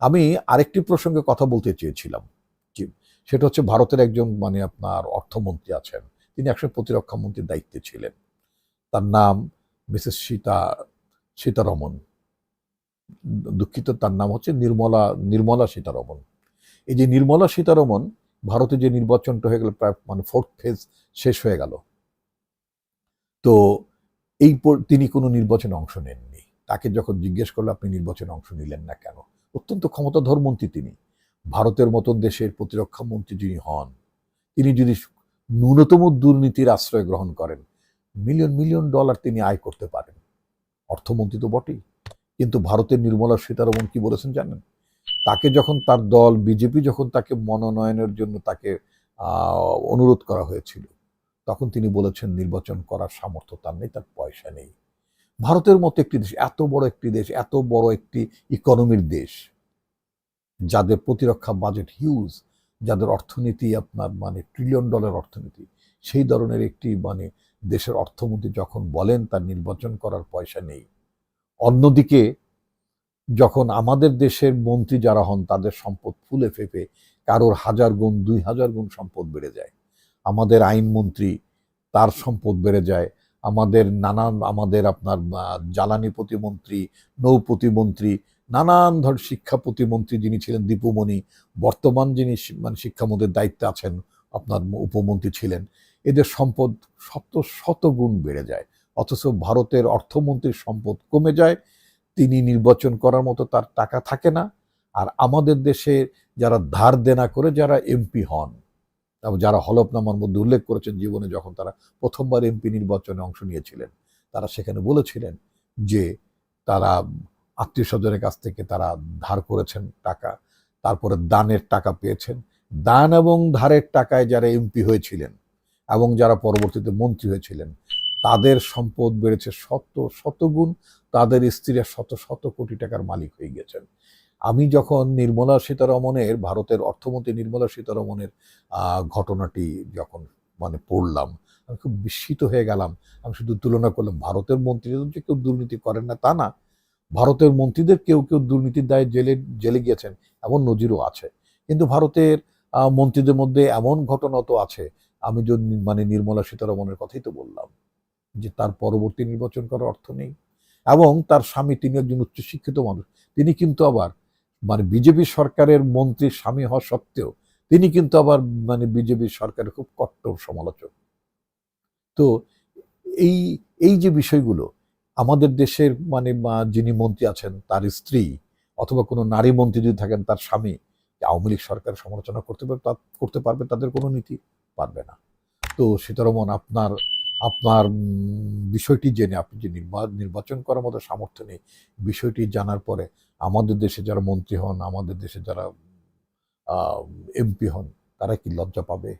আমি আরেকটি প্রসঙ্গে কথা বলতে চেয়েছিলাম সেটা হচ্ছে ভারতের একজন মানে আপনার অর্থমন্ত্রী আছেন, তিনি একসময় প্রতিরক্ষা মন্ত্রীর দায়িত্বে ছিলেন। তার নাম মিসেস সীতা, সীতারমন। দুঃখিত, তার নাম হচ্ছে নির্মলা নির্মলা সীতারমন। এই যে নির্মলা সীতারমন, ভারতে যে নির্বাচনটা হয়ে গেল, প্রায় মানে ফোর্থ ফেজ শেষ হয়ে গেল। তো এই তিনি কোনো নির্বাচনে অংশ নেননি। তাকে যখন জিজ্ঞেস করল, আপনি নির্বাচনে অংশ নিলেন না কেন? অত্যন্ত ক্ষমতাধর মন্ত্রী তিনি। ভারতের মতন দেশের প্রতিরক্ষা মন্ত্রী যিনি হন, তিনি যদি ন্যূনতম দুর্নীতির আশ্রয় গ্রহণ করেন মিলিয়ন মিলিয়ন ডলার তিনি আয় করতে পারেন। অর্থমন্ত্রী তো বটেই। কিন্তু ভারতের নির্মলা সীতারমন কি বলেছেন জানেন? তাকে যখন তার দল, বিজেপি যখন তাকে মনোনয়নের জন্য তাকে অনুরোধ করা হয়েছিল, তখন তিনি বলেছেন, নির্বাচন করার সামর্থ্য তার নেই, তার পয়সা নেই। ভারতের মতো একটি দেশ, এত বড় একটি দেশ, এত বড় একটি ইকোনমির দেশ, যাদের প্রতিরক্ষা বাজেট হিউজ যাদের অর্থনীতি আপনার মানে ট্রিলিয়ন ডলার অর্থনীতি, সেই ধরনের একটি মানে দেশের অর্থমন্ত্রী যখন বলেন, তার নির্বাচন করার পয়সা নেই। অন্যদিকে, যখন আমাদের দেশের মন্ত্রী যারা হন, তাদের সম্পদ ফুলে ফেপে, কারোর হাজার গুণ, দুই হাজার গুণ সম্পদ বেড়ে যায়। আমাদের আইনমন্ত্রী, তার সম্পদ বেড়ে যায়। আমাদের নানান, আমাদের আপনার জ্বালানি প্রতিমন্ত্রী, নৌ প্রতিমন্ত্রী, নানান ধর, শিক্ষা প্রতিমন্ত্রী যিনি ছিলেন, দীপুমণি, বর্তমান যিনি মানে শিক্ষামন্ত্রীর দায়িত্বে আছেন, আপনার উপমন্ত্রী ছিলেন, এদের সম্পদ শত শত গুণ বেড়ে যায়। অথচ ভারতের অর্থমন্ত্রীর সম্পদ কমে যায়, তিনি নির্বাচন করার মতো তার টাকা থাকে না, আর আমাদের দেশে যারা ধার দেনা করে, যারা এমপি হন যারা হলফ নামার মধ্যে উল্লেখ করেছেন জীবনে, যখন তারা প্রথমবার এমপি নির্বাচনে অংশ নিয়েছিলেন, তারা সেখানে বলেছিলেন যে তারা আত্মীয় স্বজনের কাছ থেকে তারা ধার করেছেন টাকা, তারপরে দানের টাকা পেয়েছেন। দান এবং ধারের টাকায় যারা এমপি হয়েছিলেন এবং যারা পরবর্তীতে মন্ত্রী হয়েছিলেন তাদের সম্পদ বেড়েছে শত শতগুণ তাদের স্ত্রীরা শত শত কোটি টাকার মালিক হয়ে গেছেন আমি যখন নির্মলা সীতারমনের ভারতের অর্থমন্ত্রী নির্মলা সীতারমনের ঘটনাটি যখন মানে পড়লাম, আমি খুব বিস্মিত হয়ে গেলাম। আমি শুধু তুলনা করলাম, ভারতের মন্ত্রীদের যে কেউ দুর্নীতি করেন না, তা না। ভারতের মন্ত্রীদের কেউ কেউ দুর্নীতির দায়ে জেলে জেলে গিয়েছেন, এমন নজিরও আছে। কিন্তু ভারতের মন্ত্রীদের মধ্যে এমন ঘটনা তো আছে। আমি যদি মানে নির্মলা সীতারমনের কথাই তো বললাম। যে তার পরবর্তী নির্বাচন করার অর্থ নেই। এবং তার স্বামী তিনি একজন উচ্চশিক্ষিত মানুষ। তিনি কিন্তু আবার মানে বিজেপি সরকারের মন্ত্রীর স্বামী হওয়া সত্ত্বেও তিনি কিন্তু আবার মানে বিজেপি সরকারের খুব কট্টর সমালোচক। তো এই এই যে বিষয়গুলো, আমাদের দেশের মানে যিনি মন্ত্রী আছেন, তার স্ত্রী অথবা কোনো নারী মন্ত্রী যদি থাকেন, তার স্বামী আওয়ামী লীগ সরকার সমালোচনা করতে পারবে করতে পারবে, তাদের কোনো নীতি পারবে না। তো সীতারমন, আপনার আপনার বিষয়টি জেনে আপনি যে নির্বা- নির্বাচন করার মতো সামর্থ্য নেই, বিষয়টি জানার পরে আমাদের দেশে যারা মন্ত্রী হন, আমাদের দেশে যারা এমপি হন, তারা কি লজ্জা পাবে?